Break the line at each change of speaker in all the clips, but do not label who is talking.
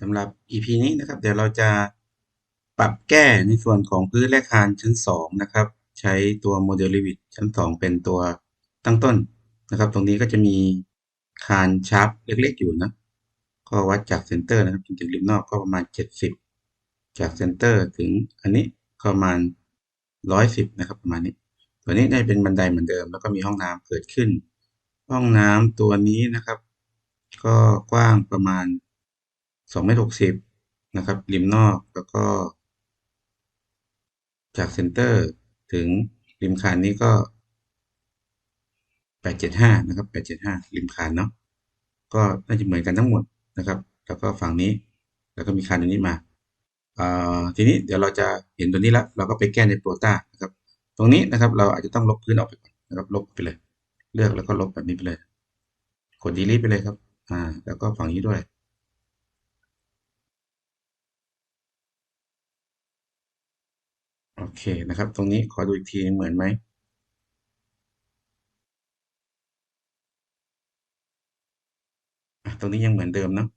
สำหรับ EP นี้นะครับ เดี๋ยวเราจะปรับแก้ในส่วนของพื้นและคานชั้น 2 นะครับ ใช้ตัว Model Revit ชั้น 2 เป็นตัวตั้งต้นนะครับ ตรงนี้ก็จะมีคานชาร์ปเล็กๆอยู่นะ ก็วัดจากเซนเตอร์นะครับจนถึงริมนอกก็ประมาณ 70 จากเซนเตอร์ถึงอันนี้ก็ประมาณ 110 นะครับ ประมาณนี้ ตัวนี้ได้เป็นบันไดเหมือนเดิม แล้วก็มีห้องน้ำเกิดขึ้น ห้องน้ำตัวนี้นะครับ ก็กว้างประมาณ 2เมตร60นะครับริมนอกแล้วก็ จากเซนเตอร์ถึงริมคานนี้ก็ 875นะครับ875 ริมคานเนาะก็น่าจะเหมือนกันทั้งหมดนะครับ แล้วก็ฝั่งนี้แล้วก็มีคานตัวนี้มาทีนี้เดี๋ยวเราจะเห็นตัวนี้แล้ว เราก็ไปแก้ในโปรต้านะครับ ตรงนี้นะครับเราอาจจะต้องลบพื้นออกไปก่อนนะครับลบไปเลย เลือกแล้วก็ลบแบบนี้ไปเลย กด delete ไปเลยครับ อ่า แล้วก็ฝั่งนี้ด้วย อเคนะครับ ตรงนี้ขอดูอีกทีเหมือนไหมตรงนี้ยังเหมือนเดิมเนาะ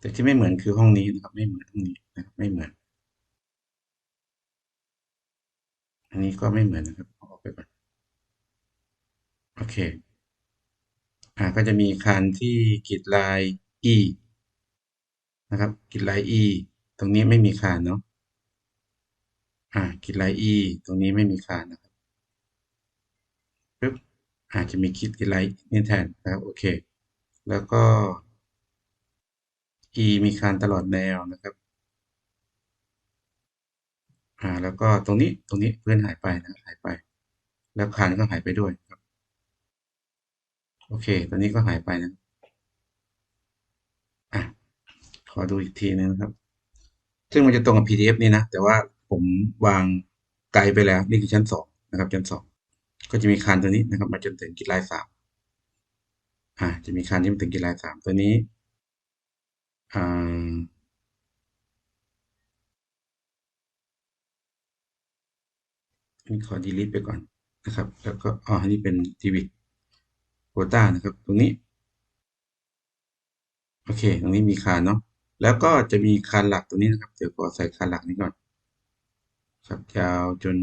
แต่ที่ไม่เหมือนคือห้องนี้นะครับ ไม่เหมือนห้องนี้นะครับไม่เหมือน อันนี้ก็ไม่เหมือนนะครับออกไปก่อนโอเคอ่าก็จะมีคานที่กรีดลาย e นะครับกรีดลาย e ตรงนี้ไม่มีคานเนาะ อ่ากรีดลาย e ตรงนี้ไม่มีคานนะครับปึ๊บอาจจะมีคิดกรีดลนี่แทนนะครับโอเค แล้วก็ e มีคานตลอดแนวนะครับอ่าแล้วก็ตรงนี้ตรงนี้เพื่อนหายไปนะหายไป แล้วคานก็หายไปด้วยครับ โอเคตัวนี้ก็หายไปนะอะขอดูอีกทีนึงนะครับ ซึ่งมันจะตรงกับ PDF นี่นะ แต่ว่า ผมวางไกลไปแล้วนี่คือชั้นสองนะครับ ชั้นสองก็จะมีคานตัวนี้นะครับ มาจนถึงกิจลายสามอ่า จะมีคานที่มาถึงกิจลายสามตัวนี้อ่ามีขอ delete ไปก่อนนะครับ แล้วก็อ๋ออันนี้เป็น Civic Quota นะครับ ตรงนี้ โอเค ตรงนี้มีคานเนาะแล้วก็จะมีคานหลักตรงนี้นะครับ เดี๋ยวขอใส่คานหลักนี้ก่อน ครับยาวจน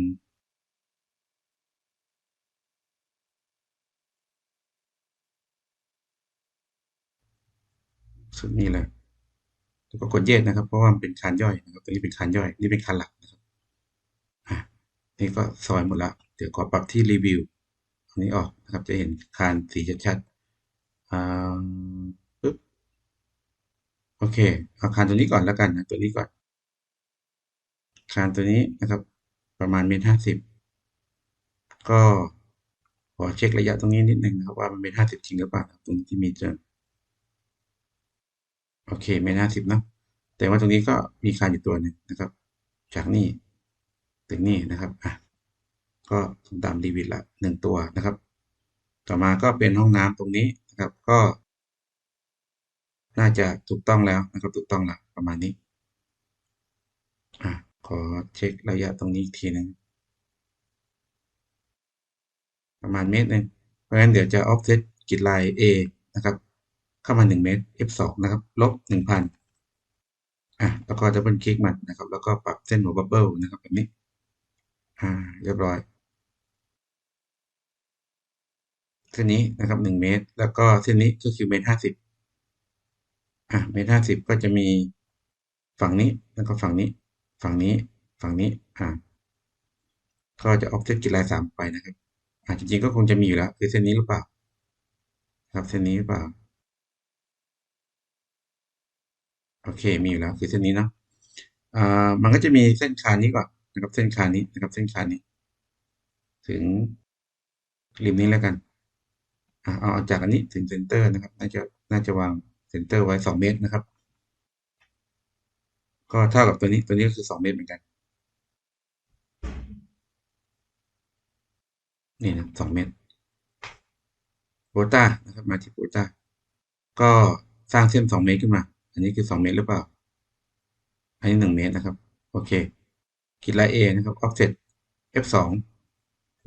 สุดนี้เลยแล้วก็กดเยกนะครับ เพราะว่ามันเป็นคานย่อยนะครับตัวนี้เป็นคานย่อยนี่เป็นคานหลักนะครับนี่ก็ซอยหมดแล้วเดี๋ยวขอปรับที่รีวิวอันนี้ออกนะครับจะเห็นคานสีชัดๆอ่าปึ๊บโอเคเอาคานตัวนี้ก่อนแล้วกันนะตัวนี้ก่อน คานตัวนี้นะครับ ประมาณเมตรห้าสิบก็ขอเช็คระยะตรงนี้นิดนึงนะครับว่ามันเมตรห้าสิบจริงหรือเปล่าตรงที่มีเจอโอเคเมตรห้าสิบเนาะแต่ว่าตรงนี้ก็มีคานอยู่ตัวหนึ่งนะครับ จากนี่ถึงนี่นะครับอะก็ทำตามรีวิวละหนึ่งตัวนะครับ ต่อมาก็เป็นห้องน้ำตรงนี้นะครับ ก็ น่าจะถูกต้องแล้วนะครับ ถูกต้องละประมาณนี้อะ ขอเช็คระยะตรงนี้อีกทีหนึ่งประมาณเมตรหนึ่งเพราะฉะนั้นเดี๋ยวจะ offset กรีดลาย A นะครับ เข้ามา 1 เมตร f2 นะครับ ลบ 1,000 อะ แล้วก็ดับเบิลคลิกมันนะครับ แล้วก็ปรับเส้นหัวบับเบิลนะครับแบบนี้ อ่า เรียบร้อย เส้นนี้นะครับ 1 เมตร แล้วก็เส้นนี้ก็คือเมตร 50 อะ เมตร 50 ก็จะมีฝั่งนี้ แล้วก็ฝั่งนี้ ฝั่งนี้ฝั่งนี้อ่าก็จะ offset กรีดลาย3ไปนะครับอ่าจริงๆก็คงจะมีอยู่แล้ว คือเส้นนี้หรือเปล่า ครับเส้นนี้หรือเปล่า โอเคมีอยู่แล้ว คือเส้นนี้เนาะอ่ามันก็จะมีเส้นคานนี้ก่อนนะครับเส้นคานนี้นะครับเส้นคานนี้ ถึงริมนี้แล้วกันอ่าเอาจากอันนี้ถึงเซนเตอร์นะครับ น่าจะน่าจะวางเซนเตอร์ไว้ 2 เมตรนะครับ ก็เท่ากับตัวนี้ตัวนี้ก็คือ2เมตรเหมือนกัน นี่นะ2เมตรโปรต้านะครับมาที่โปรต้าก็สร้างเส้น2เมตรขึ้นมา อันนี้คือ2เมตรหรือเปล่า อันนี้1เมตรนะครับ โอเคคิดลาย A นะครับ offset f2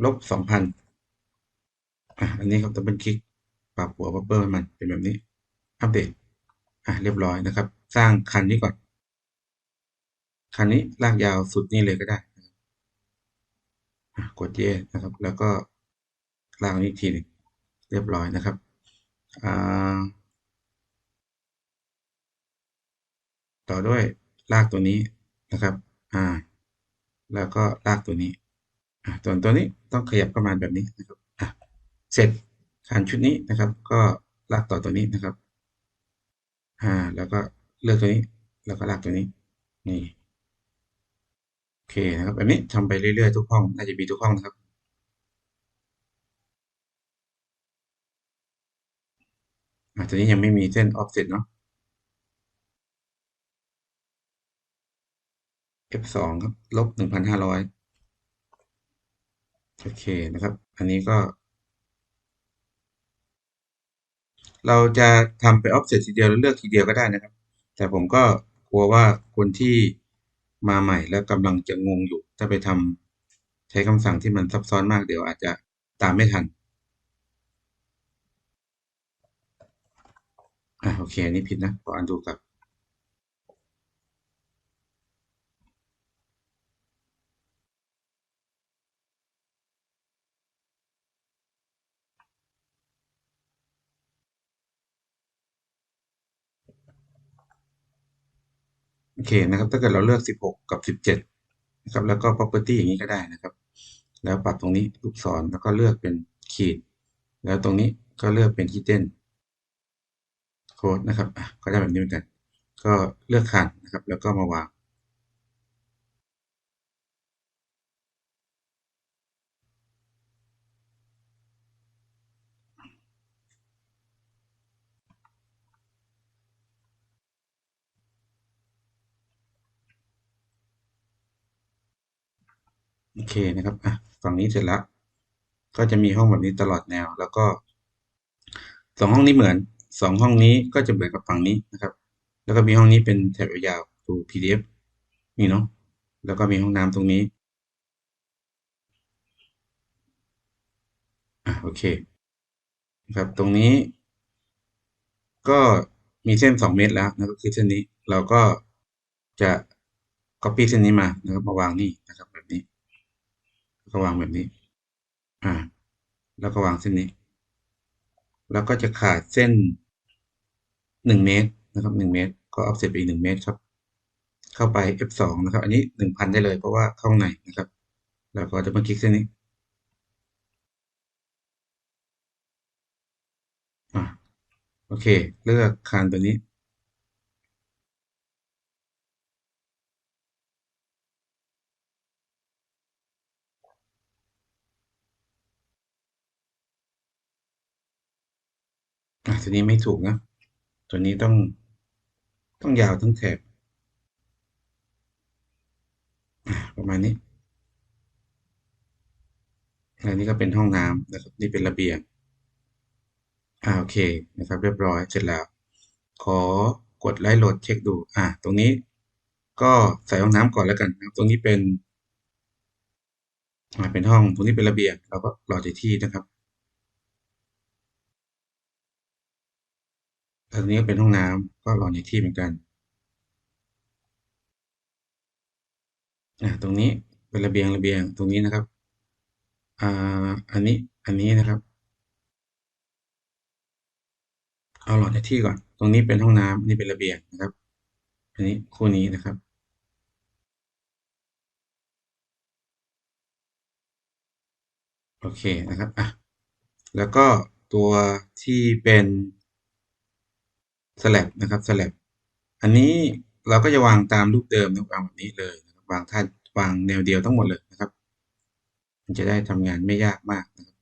ลบ2,000อะอันนี้ครับดับเบิลคลิกปรับหัวบับเบิ้ลมันเป็นแบบนี้ อัปเดตอะเรียบร้อยนะครับ สร้างคันนี้ก่อน คันนี้ลากยาวสุดนี่เลยก็ได้กดเยนะครับ แล้วก็ลากนี้ทีหนึ่งเรียบร้อยนะครับต่อด้วยลากตัวนี้นะครับ อ่า แล้วก็ลากตัวนี้อ่าตัวตัวนี้ต้องขยับประมาณแบบนี้นะครับเสร็จคันชุดนี้นะครับ ก็ลากต่อตัวนี้นะครับ อ่า แล้วก็เลือกตัวนี้ แล้วก็ลากตัวนี้ นี่ เคนะครับแบบนี้ทำไปเรื่อยๆทุกห้องน่าจะมีทุกห้องนะครับอ่าตัวนี้ยังไม่มีเส้นออฟเซ็ตเนาะ F2 ครับลบ1,500 โอเคนะครับ อันนี้ก็ เราจะทำไป offset ทีเดียวแล้วเลือกทีเดียวก็ได้นะครับ แต่ผมก็กลัวว่าคนที่ มาใหม่แล้วกำลังจะงงอยู่ ถ้าไปทำใช้คำสั่งที่มันซับซ้อนมากเดี๋ยวอาจจะตามไม่ทันอ่าโอเค อันนี้ผิดนะขออันดูกับ เคนะครับ ถ้าเกิดเราเลือก 16 กับ 17 นะครับ แล้วก็ property อย่างนี้ก็ได้นะครับ แล้วปรับตรงนี้ลูกศรแล้วก็เลือกเป็นขีด แล้วตรงนี้ก็เลือกเป็นคีเต้นโค้ดนะครับก็ได้แบบนี้เหมือนกัน ก็เลือกขันนะครับ แล้วก็มาวาง โอเคนะครับอะฝั่งนี้เสร็จแล้วก็จะมีห้องแบบนี้ตลอดแนว แล้วก็สองห้องนี้เหมือนสองห้องนี้ก็จะเหมือนกับฝั่งนี้นะครับ แล้วก็มีห้องนี้เป็นแถบยาวดู PDF นี่เนาะแล้วก็มีห้องน้ำตรงนี้อะโอเคนะครับตรงนี้ก็มีเส้นสองเมตรแล้วนะครับคือเส้นนี้เราก็จะ copy เส้นนี้มานะครับมาวางนี่นะครับ ก็วางแบบนี้ อ่า แล้วก็วางเส้นนี้ แล้วก็จะขาดเส้นหนึ่งเมตรนะครับหนึ่งเมตร ก็ offset ไปอีกหนึ่งเมตรครับ เข้าไป F2 นะครับ อันนี้หนึ่งพันได้เลยเพราะว่าเข้าในนะครับ แล้วก็จะมาคลิกเส้นนี้อ่าโอเค เลือกคานตัวนี้ ตัวนี้ไม่ถูกนะ ตัวนี้ต้องต้องยาวทั้งแถบประมาณนี้อันนี้ก็เป็นห้องน้ำนะครับนี่เป็นระเบียงอ่าโอเคนะครับ เรียบร้อยเสร็จแล้ว ขอกดไลค์โหลดเช็คดูอ่าตรงนี้ก็ใส่ห้องน้ำก่อนแล้วกันนะตรงนี้เป็นอ่าเป็นห้อง ตรงนี้เป็นระเบียง เราก็รอที่นะครับ ตรงนี้ก็เป็นห้องน้ำก็รอในที่เหมือนกันอ่าตรงนี้เป็นระเบียงระเบียงตรงนี้นะครับอ่าอันนี้อันนี้นะครับ เอาหลอดในที่ก่อน ตรงนี้เป็นห้องน้ำนี่เป็นระเบียงนะครับอันนี้คู่นี้นะครับโอเคนะครับอะแล้วก็ตัวที่เป็น สลับนะครับสลับอันนี้เราก็จะวางตามรูปเดิมนะวางแบบนี้เลย วางท่าวางแนวเดียวทั้งหมดเลยนะครับ มันจะได้ทำงานไม่ยากมากนะครับ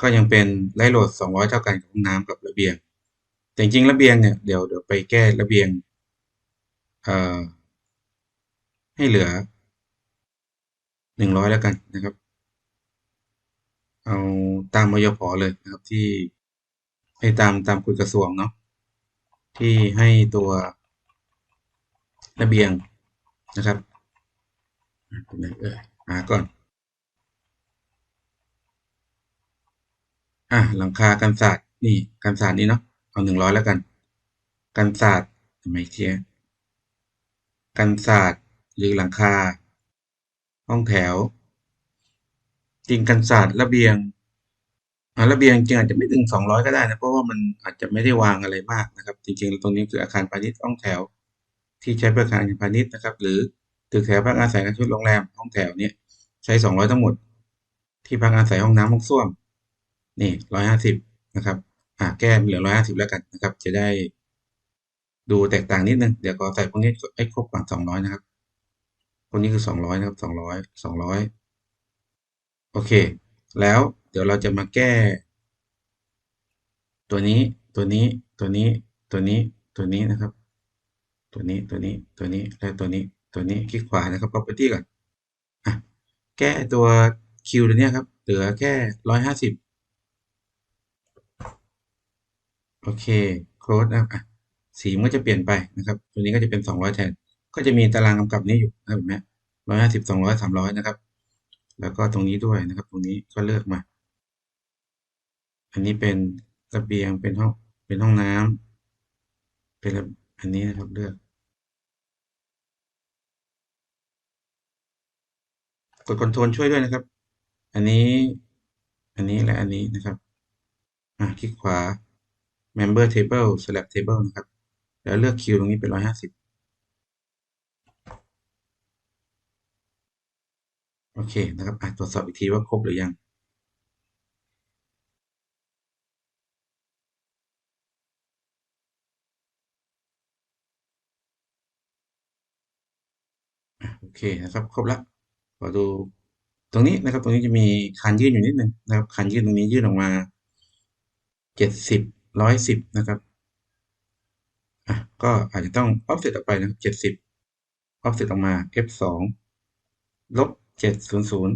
ก็ยังเป็นไล่โหลด 200 เท่ากันกับห้องน้ำกับระเบียง แต่จริงระเบียงเนี่ยเดี๋ยวเดี๋ยวไปแก้ระเบียงเอ่อให้เหลือ 100 แล้วกันนะครับ เอาตามมยพอเลยนะครับที่ ให้ตามตามกฎกระทรวงเนาะที่ให้ตัวระเบียงนะครับตรงไหนเออหาก่อน อะหลังคากันศาสตร์นี่กันศาสตร์นี้เนาะเอาหนึ่งร้อยแล้วกัน กันศาสตร์ทำไมเทียกันศาสตร์หรือหลังคา ห้องแถว จริงกันศาสตร์ระเบียง ระเบียงจริงอาจจะไม่ถึงสองร้อยก็ได้นะเพราะว่ามันอาจจะไม่ได้วางอะไรมากนะครับ จริงๆตรงนี้คืออาคารพาณิชย์ห้องแถว ที่ใช้เพื่อการพาณิชย์นะครับ หรือตึกแถวพักอาศัยการชุดโรงแรมห้องแถวเนี่ยใช้สองร้อยทั้งหมด ที่พักอาศัยห้องน้ำห้องส้วมนี่ร้อยห้าสิบนะครับอ่าแก้เหลือร้อยห้าสิบแล้วกันนะครับ จะได้ดูแตกต่างนิดนึงเดี๋ยวก็ใส่พวกนี้ให้ครบก่อนสองร้อยนะครับพวกนี้คือสองร้อยนะครับสองร้อยสองร้อยโอเค แล้ว เดี๋ยวเราจะมาแก้ ตัวนี้ตัวนี้ตัวนี้ตัวนี้ตัวนี้นะครับ ตัวนี้ตัวนี้ตัวนี้และตัวนี้ตัวนี้คลิกขวานะครับ property ก่อนอะแก้ตัว Q ตัวนี้ครับ เหลือแค่ร้อยห้าสิบโอเคโค้ดนะครับอะสีมันก็จะเปลี่ยนไปนะครับ ตัวนี้ก็จะเป็นสองร้อยแทน ก็จะมีตารางกำกับนี้อยู่นะครับเห็นไหมร้อยห้าสิบสองร้อยสามร้อยนะครับ แล้วก็ตรงนี้ด้วยนะครับ ตรงนี้ก็เลือกมา อันนี้เป็นระเบียงเป็นห้องเป็นห้องน้ำเป็นอันนี้นะครับเลือกกดคอนโทรลช่วยด้วยนะครับ อันนี้ อันนี้และอันนี้นะครับ อะคลิกขวา member table select table นะครับ แล้วเลือกคิวตรงนี้เป็นร้อยห้าสิบโอเคนะครับ อะตรวจสอบอีกทีว่าครบหรือยัง อะโอ เคนะครับครบแล้วขอดูตรงนี้นะครับ ตรงนี้จะมีคันยื่นอยู่นิดนึงนะครับคันยื่นตรงนี้ยื่นออกมาเจ็ดสิบร้อยสิบนะครับอะก็อาจจะต้อง offset ออกไปนะครับเจ็ดสิบ offset ออกมา f สองลบเจ็ดศูนย์ศูนย์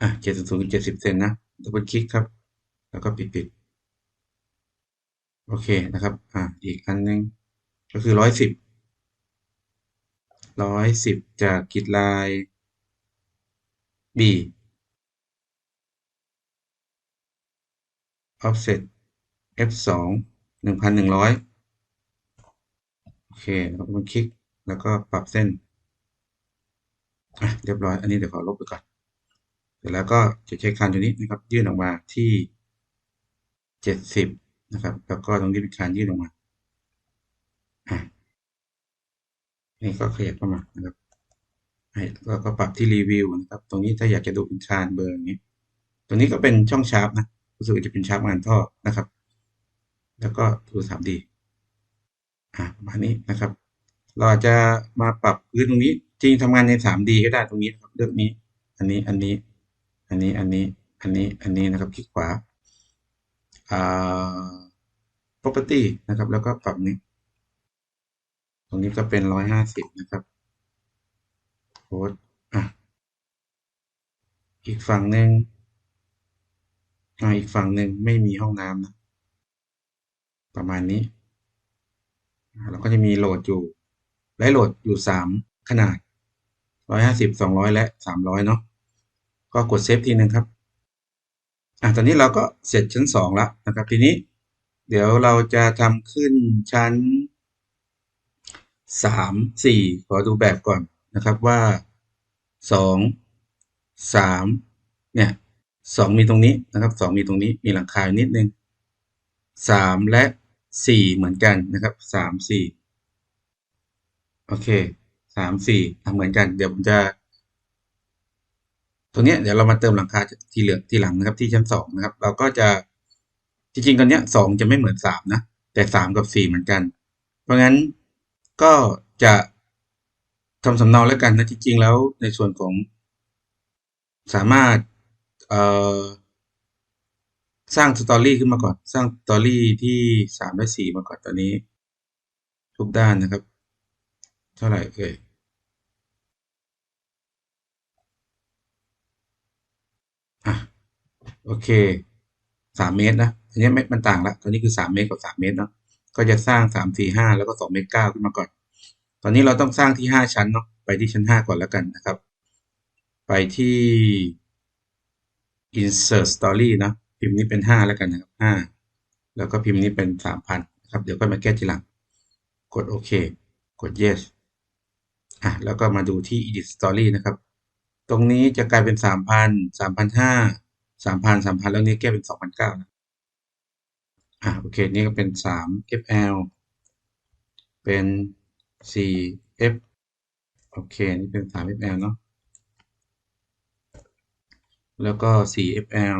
อะเจ็ดศูนย์ศูนย์เจ็ดสิบเซนนะดับเบิลคลิกครับ แล้วก็ปิดปิดโอเคนะครับ อะอีกอันนึงก็คือร้อยสิบ ร้อยสิบจากกิดลาย B offset f สองหนึ่งพันหนึ่งร้อยโอเคแล้วก็คลิกแล้วก็ปรับเส้นอะเรียบร้อย อันนี้เดี๋ยวขอลบไปก่อน เสร็จแล้วก็จะใช้คันตัวนี้นะครับ ยื่นออกมาที่เจ็ดสิบนะครับ แล้วก็ตรงนี้เป็นคันยื่นออกมาอะ นี่ก็ขยับเข้ามานะครับให้แล้วก็ปรับที่รีวิวนะครับ ตรงนี้ถ้าอยากจะดูเป็นคานเบอร์อย่างนี้ตรงนี้ก็เป็นช่องชาร์ปนะรู้สึกจะเป็นชาร์ปงานท่อนะครับ แล้วก็ดู 3D อะประมาณนี้นะครับ เราอาจจะมาปรับพื้นตรงนี้ จริงทำงานใน 3D ก็ได้ตรงนี้นะครับเลือกนี้ อันนี้อันนี้ อันนี้อันนี้ อันนี้อันนี้นะครับ คลิกขวาอ่า property นะครับ แล้วก็ปรับนี้ ตรงนี้ก็เป็นร้อยห้าสิบนะครับโค้ดอะอีกฝั่งหนึ่งอ่าอีกฝั่งหนึ่งไม่มีห้องน้ำนะประมาณนี้เราก็จะมีโหลดอยู่และโหลดอยู่สามขนาดร้อยห้าสิบสองร้อยและสามร้อยเนาะก็กดเซฟทีหนึ่งครับอะตอนนี้เราก็เสร็จชั้นสองแล้วนะครับ ทีนี้ เดี๋ยวเราจะทำขึ้นชั้น สามสี่ขอดูแบบก่อนนะครับว่าสองสามเนี่ยสองมีตรงนี้นะครับสองมีตรงนี้มีหลังคานิดนึงสามและสี่เหมือนกันนะครับสามสี่โอเคสามสี่เหมือนกัน เดี๋ยวผมจะ ตรงนี้เดี๋ยวเรามาเติมหลังคาที่เหลือที่หลังนะครับ ที่ชั้นสองนะครับ เราก็จะจริงๆตอนนี้สองจะไม่เหมือนสามนะแต่สามกับสี่เหมือนกัน เพราะงั้น ก็จะทำสำเนาแล้วกันนะจริงๆแล้วในส่วนของสามารถเอ่อสร้างสตอรี่ขึ้นมาก่อน สร้างสตอรี่ที่สามและสี่มาก่อนตอนนี้ ทุกด้านนะครับ เท่าไหร่เอ่ยอะโอเคสามเมตรนะทีนี้มันต่างละตอนนี้คือสามเมตรกับสามเมตรเนาะ ก็จะสร้างสามสี่ห้าแล้วก็สองเมตรเก้าขึ้นมาก่อน ตอนนี้เราต้องสร้างที่ห้าชั้นเนาะไปที่ชั้นห้าก่อนแล้วกันนะครับ ไปที่ insert story นะพิมพ์นี้เป็นห้าแล้วกันนะครับห้าแล้วก็พิมพ์นี้เป็นสามพันครับ เดี๋ยวก็มาแก้ทีหลัง กดโอเค กด yes อะแล้วก็มาดูที่ edit story นะครับ ตรงนี้จะกลายเป็น3,000 3,500 3,000 3,000แล้วนี้แก้เป็น2,900นะ อะโอเค นี่ก็เป็น 3fl เป็น 4f โอเค นี่เป็น 3fl เนาะแล้วก็ 4fl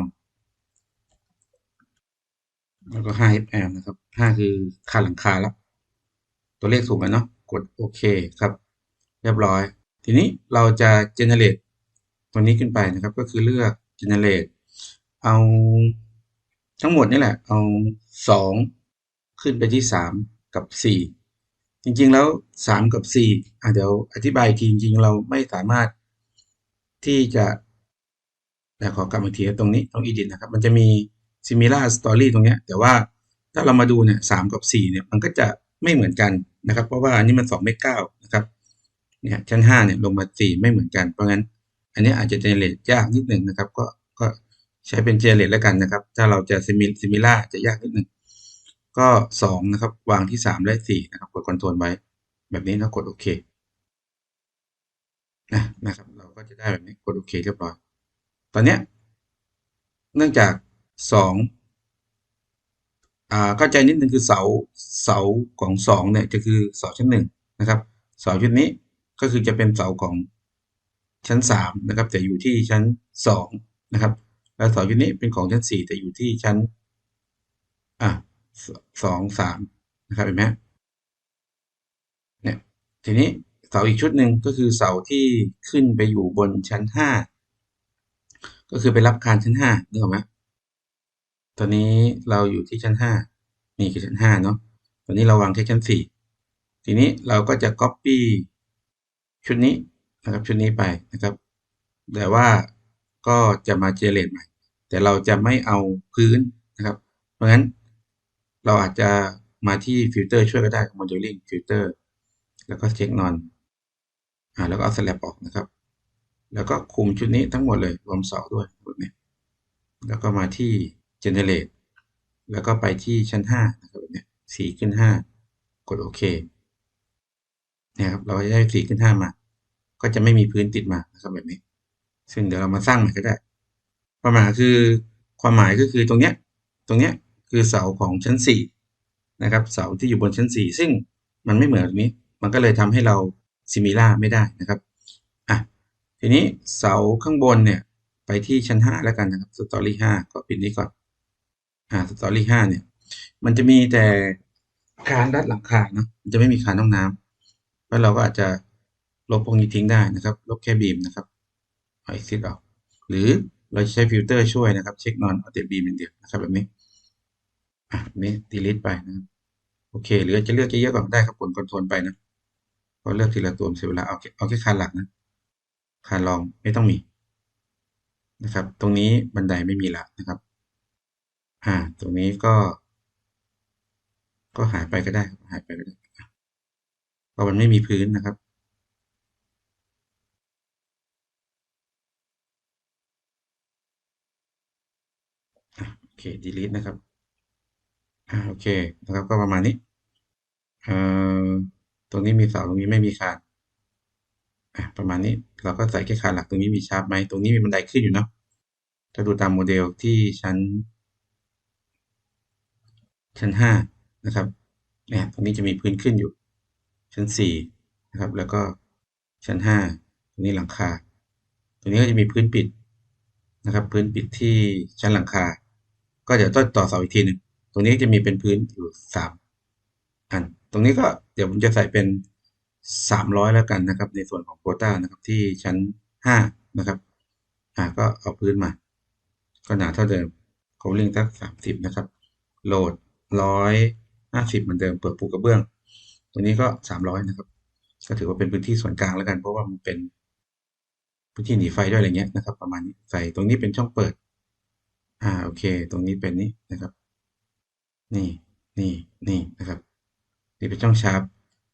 แล้วก็ 5fl นะครับ 5 คือค่าหลังคาแล้ว ตัวเลขถูกไหมเนาะ กดโอเคครับ เรียบร้อย ทีนี้เราจะ generate ตัวนี้ขึ้นไปนะครับ ก็คือเลือก generate เอา ทั้งหมดนี่แหละ เอา2ขึ้นไปที่3กับ4จริงๆแล้ว3กับ4อะเดี๋ยวอธิบายทีจริงๆเราไม่สามารถที่จะแต่ขอกลับมาทีตรงนี้ตรง edit นะครับ มันจะมี similar story ตรงเนี้ย แต่ว่าถ้าเรามาดูเนี่ย3กับ4เนี่ย มันก็จะไม่เหมือนกันนะครับ เพราะว่าอันนี้มัน2ไม่9นะครับ เนี่ยชั้น5เนี่ยลงมา4ไม่เหมือนกัน เพราะงั้น อันนี้อาจจะ generate ยากนิดหนึ่งนะครับ ก็ ใช้เป็น generate แล้วกันนะครับ ถ้าเราจะ similar จะยากนิดหนึ่งก็2นะครับวางที่ 3 และ4นะครับกด control ไว้ แบบนี้แล้วกดโอเคนะนะครับ เราก็จะได้แบบนี้กดโอเคเรียบร้อย ตอนเนี้ยเนื่องจาก2อ่าเข้าใจนิดนึงคือเสาเสาของ2เนี่ยจะคือเสาชั้น1นะครับเสาชุดนี้ก็คือจะเป็นเสาของชั้น3นะครับแต่อยู่ที่ชั้น2นะครับ แล้วเสาชุดนี้เป็นของชั้น4แต่อยู่ที่ชั้นอะสองสามนะครับเห็นไหมเนี่ยทีนี้เสาอีกชุดหนึ่งก็คือเสาที่ขึ้นไปอยู่บนชั้น5ก็คือไปรับคานชั้น5นึกออกไหมตอนนี้เราอยู่ที่ชั้น5นี่คือชั้น5เนาะตอนนี้เราวางแค่ชั้น4ทีนี้เราก็จะ copy ชุดนี้นะครับชุดนี้ไปนะครับ แต่ว่า ก็จะมาเจเนเรตใหม่ แต่เราจะไม่เอาพื้นนะครับ เพราะงั้นเราอาจจะมาที่ฟิลเตอร์ช่วยก็ได้ modeling filter แล้วก็เช็คนอนอ่าแล้วก็เอา slab ออกนะครับ แล้วก็คุมชุดนี้ทั้งหมดเลยรวมเสาด้วยแบบนี้แล้วก็มาที่ generate แล้วก็ไปที่ชั้น5นะครับแบบนี้สีขึ้น 5 กดโอเคเนี่ยครับเราจะได้สีขึ้น 5 มา ก็จะไม่มีพื้นติดมานะครับแบบนี้ ซึ่งเดี๋ยวเรามาสร้างใหม่ก็ได้ความหมายคือความหมายก็คือตรงเนี้ยตรงเนี้ยคือเสาของชั้น4นะครับเสาที่อยู่บนชั้น 4 ซึ่งมันไม่เหมือนตรงนี้ มันก็เลยทำให้เราซิมิล่าไม่ได้นะครับอะทีนี้เสาข้างบนเนี่ยไปที่ชั้น 5 แล้วกันนะครับสตอรี่5ก็ปิดนี้ก่อนอ่าสตอรี่5เนี่ยมันจะมีแต่คานด้านหลังคาเนาะมันจะไม่มีคานห้องน้ำเพราะเราก็อาจจะลบพวกนี้ทิ้งได้นะครับ ลบแค่บีมนะครับ เอา exit ออกหรือเราใช้ฟิลเตอร์ช่วยนะครับ เช็คนอนเอาแต่บีมเป็นเดียวนะครับแบบนี้อะนี้ delete ไปนะโอเค หรือจะเลือกเยอะๆก่อนได้ครับกดคอนโทรลไปนะพอเลือกทีละตัวเสียเวลาเอาเอาแค่คานหลักนะคานรองไม่ต้องมีนะครับ ตรงนี้บันไดไม่มีละนะครับ อ่า ตรงนี้ก็ ก็หายไปก็ได้หายไปก็ได้เพราะมันไม่มีพื้นนะครับโอ เค delete นะครับอ่าโอเคนะครับก็ประมาณนี้เอ่อตรงนี้มีเสาตรงนี้ไม่มีคานอะประมาณนี้เราก็ใส่แค่คานหลักตรงนี้มีชาร์ปไหมตรงนี้มีบันไดขึ้นอยู่เนาะถ้าดูตามโมเดลที่ชั้น ชั้นห้านะครับเนี่ยตรงนี้จะมีพื้นขึ้นอยู่ ชั้นสี่นะครับ แล้วก็ชั้นห้าตรงนี้หลังคาตรงนี้ก็จะมีพื้นปิดนะครับ พื้นปิดที่ชั้นหลังคา ก็เดี๋ยวต้องต่อเสาอีกทีหนึ่งตรงนี้จะมีเป็นพื้นอยู่สามอัน ตรงนี้ก็เดี๋ยวผมจะใส่เป็นสามร้อยแล้วกันนะครับ ในส่วนของโคต้านะครับที่ชั้นห้านะครับอ่าก็เอาพื้นมา ก็หนาเท่าเดิม covering สักสามสิบนะครับ โหลดร้อยห้าสิบเหมือนเดิมเปิดปูกระเบื้องตรงนี้ก็สามร้อยนะครับ ก็ถือว่าเป็นพื้นที่ส่วนกลางแล้วกัน เพราะว่ามันเป็นพื้นที่หนีไฟด้วยอะไรเงี้ยนะครับ ประมาณนี้ใส่ตรงนี้เป็นช่องเปิด อ่าโอเค ตรงนี้เป็นนี้นะครับ นี่นี่นี่นะครับนี่เป็นช่องชาร์ป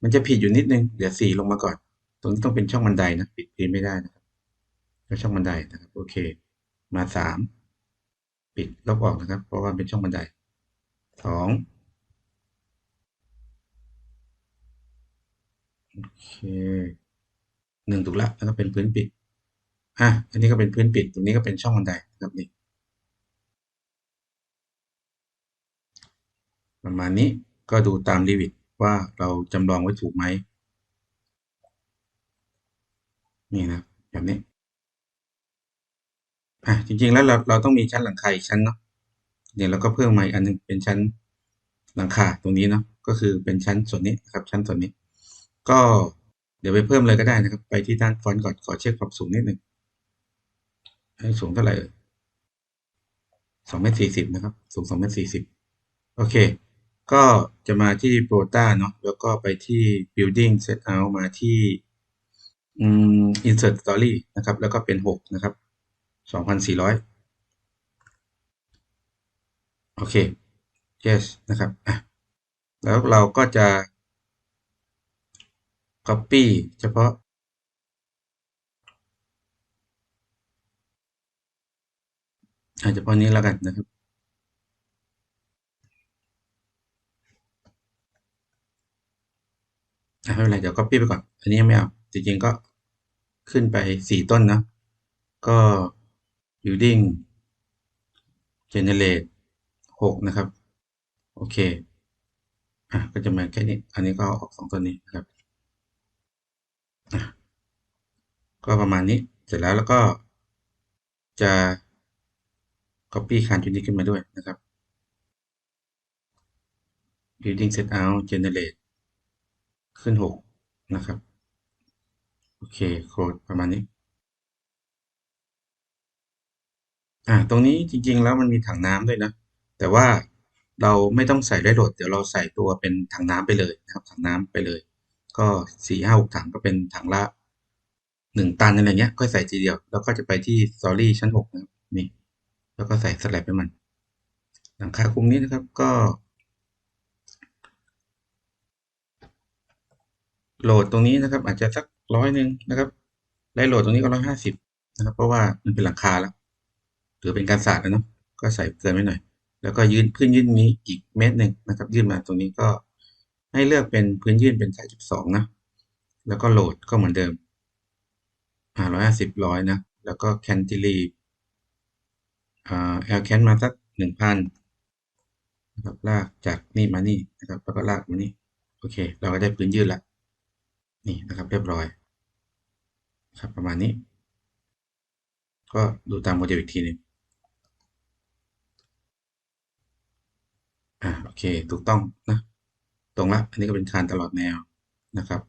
มันจะผิดอยู่นิดนึงเดี๋ยวสีลงมาก่อน ตรงนี้ต้องเป็นช่องบันไดนะปิดพีไม่ได้นะครับก็ช่องบันไดนะครับโอเค มาสามปิดลบออกนะครับ เพราะว่าเป็นช่องบันไดสองโอเคหนึ่งถูกละแล้วก็เป็นพื้นปิดอะอันนี้ก็เป็นพื้นปิด ตรงนี้ก็เป็นช่องบันไดนะครับนี่ ประมาณนี้ก็ดูตามรีวิตว่าเราจำลองไว้ถูกไหมนี่นะแบบนี้อะจริงๆแล้วเราเราต้องมีชั้นหลังคาอีกชั้นเนาะเดี๋ยวเราก็เพิ่มมาอีกอันหนึงเป็นชั้นหลังคาตรงนี้เนาะก็คือเป็นชั้นส่วนนี้ครับชั้นส่วนนี้ ก็เดี๋ยวไปเพิ่มเลยก็ได้นะครับ ไปที่ด้านฟอนต์ก่อนขอเช็คความสูงนิดหนึ่งให้สูงเท่าไหร่สองเมตรสี่สิบนะครับ สูงสองเมตรสี่สิบโอเค ก็จะมาที่โปรตาเนาะแล้วก็ไปที่ building set out มาที่อืม insert story นะครับ แล้วก็เป็นหกนะครับสองพันสี่ร้อยโอเค yes นะครับอะแล้วเราก็จะ copy เฉพาะอาเฉพาะนี้แล้วกันนะครับ อะ ไม่เป็นไรเดี๋ยว copy ไปก่อน อันนี้ยังไม่เอา จริงๆก็ขึ้นไปสี่ต้นนะ ก็ building generate หกนะครับ โอเค อะ ก็จะมาแค่นี้ อันนี้ก็ออกสองต้นนี้นะครับอะก็ประมาณนี้ เสร็จแล้วแล้วก็จะ copy คานชุดนี้ขึ้นมาด้วยนะครับ building set out generate ขึ้นหกนะครับ โอเคโค้ดประมาณนี้ อ่าตรงนี้จริงๆแล้วมันมีถังน้ำด้วยนะ แต่ว่าเราไม่ต้องใส่ได้โหลด เดี๋ยวเราใส่ตัวเป็นถังน้ำไปเลยนะครับ ถังน้ำไปเลย ก็สี่ห้าหกถังก็เป็นถังละหนึ่งตันอะไรเงี้ย ก็ใส่ทีเดียว แล้วก็จะไปที่ story ชั้นหกนะครับนี่ แล้วก็ใส่สแลบให้มัน หลังคาคุมนี้นะครับ ก็ โหลดตรงนี้นะครับ อาจจะสักร้อยหนึ่งนะครับไล่โหลดตรงนี้ก็ร้อยห้าสิบนะครับ เพราะว่ามันเป็นหลังคาแล้วถือเป็นการสาดแล้วเนาะก็ใส่เกินไว้หน่อย แล้วก็ยืนพื้นยื่นนี้อีกเมตรหนึ่งนะครับ ยื่นมาตรงนี้ก็ให้เลือกเป็นพื้นยื่นเป็นสายจุดสองนะแล้วก็โหลดก็เหมือนเดิมอ่าร้อยห้าสิบร้อยนะ แล้วก็แคนติลีอ่าแอลแคนมาสักหนึ่งพันนะครับลากจากนี่มานี่นะครับ แล้วก็ลากมานี่ โอเค เราก็ได้พื้นยื่นละ นี่นะครับเรียบร้อยครับประมาณนี้ ก็ดูตามโมเดลอีกทีหนึงอ่าโอเคถูกต้องนะตรงละอันนี้ก็เป็นคานตลอดแนวนะครับ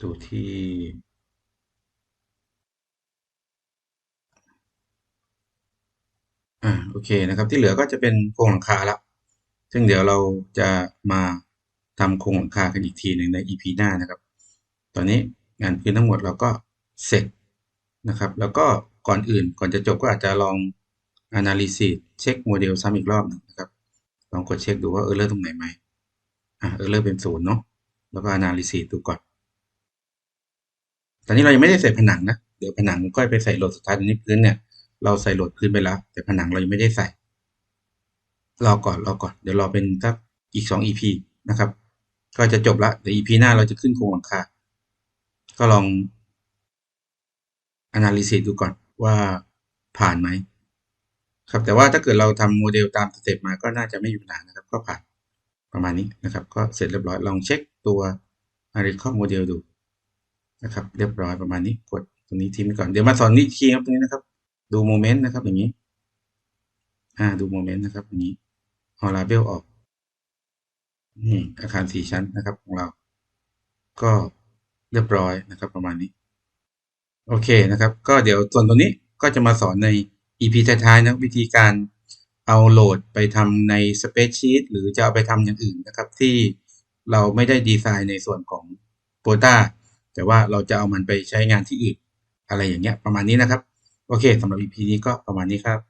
ดูที่อ่าโอเคนะครับ ที่เหลือก็จะเป็นโครงหลังคาละ ซึ่งเดี๋ยวเราจะมาทำโครงหลังคากันอีกทีหนึ่งใน EP หน้านะครับ ตอนนี้งานพื้นทั้งหมดเราก็เสร็จนะครับ แล้วก็ก่อนอื่นก่อนจะจบก็อาจจะลอง analysis เช็คโมเดลซ้ำอีกรอบหนึงนะครับ ลองกดเช็คดูว่าเออเลอร์ตรงไหนไหมอ่าเออเลอร์เป็นศูนย์เนาะแล้วก็ analysis ดูก่อน ตอนนี้เรายังไม่ได้ใส่ผนังนะ เดี๋ยวผนังก็ไปใส่โหลดสุดท้ายตรงนี้พื้นเนี่ยเราใส่โหลดพื้นไปแล้ว แต่ผนังเรายังไม่ได้ใส่ รอก่อนรอก่อน เดี๋ยวรอเป็นสักอีกสอง EP นะครับ ก็จะจบละเดี๋ยว EP หน้าเราจะขึ้นโครงหลังคา ก็ลอง analysis ดูก่อนว่าผ่านไหมครับแต่ว่าถ้าเกิดเราทำโมเดลตามสเต็ปมาก็น่าจะไม่มีปัญหานะครับ ก็ผ่านประมาณนี้นะครับ ก็เสร็จเรียบร้อยลองเช็คตัว a r i c o โมเดลดูนะครับ เรียบร้อยประมาณนี้กดตรงนี้ทิ้งไปก่อนเดี๋ยวมาสอนนี่อีกทีครับตรงนี้นะครับ ดูโมเมนต์นะครับอย่างนี้ อ่าดูโมเมนต์นะครับอย่างนี้ เอลาเบลออก นี่อาคารสี่ชั้นนะครับของเรา ก็เรียบร้อยนะครับ ประมาณนี้ โอเคนะครับ ก็เดี๋ยวส่วนตรงนี้ก็จะมาสอนใน EP ท้ายๆนะวิธีการเอาโหลดไปทำใน Spreadsheet หรือจะเอาไปทำอย่างอื่นนะครับ ที่เราไม่ได้ดีไซน์ในส่วนของ p o t a แต่ว่าเราจะเอามันไปใช้งานที่อื่น อะไรอย่างเงี้ยประมาณนี้นะครับ โอเคสำหรับ EP นี้ก็ประมาณนี้ครับ